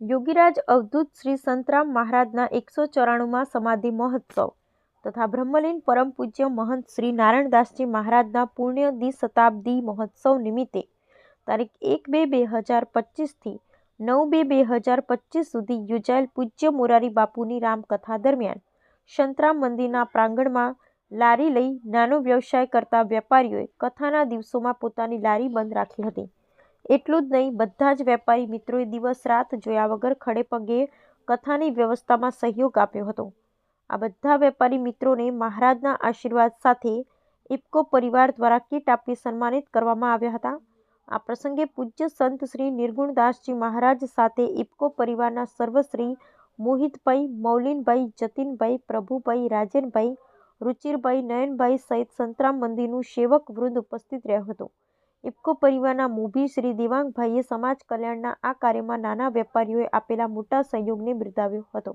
યોગીરાજ અવધૂત શ્રી સંતરામ મહારાજના એકસો ચોરાણુંમાં સમાધિ મહોત્સવ તથા બ્રહ્મલીન પરમ પૂજ્ય મહંત શ્રી નારાયણદાસજી મહારાજના પુણ્ય દ્વિશતાબ્દી મહોત્સવ નિમિત્તે તારીખ એક બે બે હજાર પચીસથી નવ બે બે હજાર પચીસ સુધી યોજાયેલ પૂજ્ય મોરારી બાપુની રામકથા દરમિયાન સંતરામ મંદિરના પ્રાંગણમાં લારી લઈ નાનો વ્યવસાય કરતા વેપારીઓએ કથાના દિવસોમાં પોતાની લારી બંધ રાખી હતી. એટલું જ નહીં, બધા જ વેપારી મિત્રોએ દિવસ રાત જોયા વગર ખડે પગે કથાની વ્યવસ્થામાં સહયોગ આપ્યો હતો. આ બધા વેપારી મિત્રોને મહારાજના આશીર્વાદ સાથે ઇફકો પરિવાર દ્વારા કીટ આપી સન્માનિત કરવામાં આવ્યા હતા. આ પ્રસંગે પૂજ્ય સંત શ્રી નિર્ગુણદાસજી મહારાજ સાથે ઇફકો પરિવારના સર્વશ્રી મોહિતભાઈ, મૌલિનભાઈ, જતીનભાઈ, પ્રભુભાઈ, રાજેનભાઈ, રુચિરભાઈ, નયનભાઈ સહિત સંતરામ મંદિરનું સેવક વૃંદ ઉપસ્થિત રહ્યું હતું. ઇફકો પરિવારના મોભી શ્રી દેવાંગભાઈએ સમાજ કલ્યાણના આ કાર્યમાં નાના વેપારીઓએ આપેલા મોટા સહયોગને બિરદાવ્યો હતો.